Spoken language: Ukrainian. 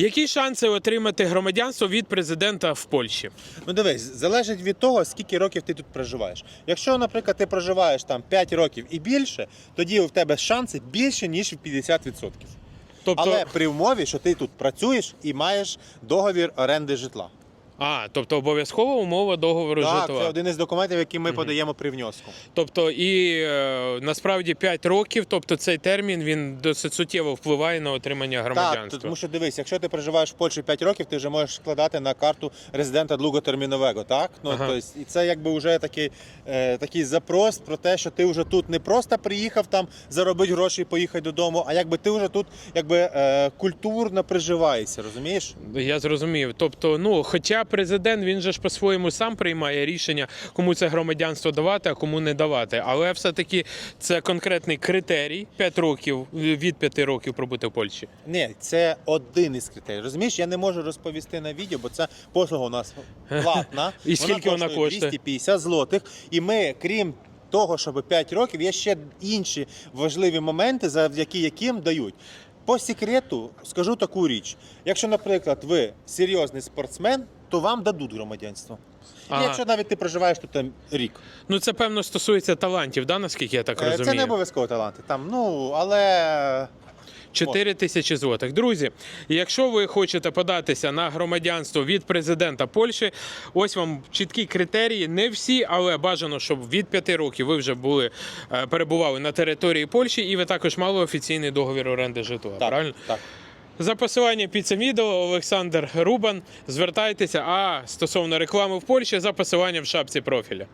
Які шанси отримати громадянство від президента в Польщі? Ну дивись, залежить від того, скільки років ти тут проживаєш. Якщо, наприклад, ти проживаєш там 5 років і більше, тоді в тебе шанси більше, ніж в 50%. Тобто, Але при умові, що ти тут працюєш і маєш договір оренди житла. А, тобто обов'язкова умова договору Так, житла. це один із документів, який ми подаємо при внеску. Тобто, і е, насправді 5 років, тобто цей термін він досить суттєво впливає на отримання Так, громадянства. тому що дивись, якщо ти проживаєш в Польщі 5 років, ти вже можеш складати на карту резидента довготермінового, так? Ну, Ага. тобто, і це якби вже такий, е, такий запрос про те, що ти вже тут не просто приїхав там заробити гроші і поїхати додому, а якби ти вже тут якби е, культурно приживаєшся, розумієш? Я зрозумів. Тобто, ну хоча президент він же ж по-своєму сам приймає рішення, кому це громадянство давати, а кому не давати. Але все-таки це конкретний критерій 5 років від 5 років пробути в Польщі. Ні, це один із критерій. Розумієш, я не можу розповісти на відео, бо це послуга у нас платна. І скільки вона коштує? 250 злотих. І ми, крім того, щоб 5 років, є ще інші важливі моменти, завдяки яким дають. По секрету скажу таку річ: якщо, наприклад, ви серйозний спортсмен, то вам дадуть громадянство. Ага. І якщо навіть ти проживаєш тут там рік, Ну це певно стосується талантів, да, наскільки я так Е, розумію. це не обов'язково таланти. Там, ну але 4 тисячі злотих. Друзі, якщо ви хочете податися на громадянство від президента Польщі, ось вам чіткі критерії. Не всі, але бажано, щоб від 5 років ви вже були е, перебували на території Польщі, і ви також мали офіційний договір оренди житла. так, Правильно? так. За посиланням під цим відео Олександр Рубан. Звертайтеся. А стосовно реклами в Польщі за посиланням в шапці профіля.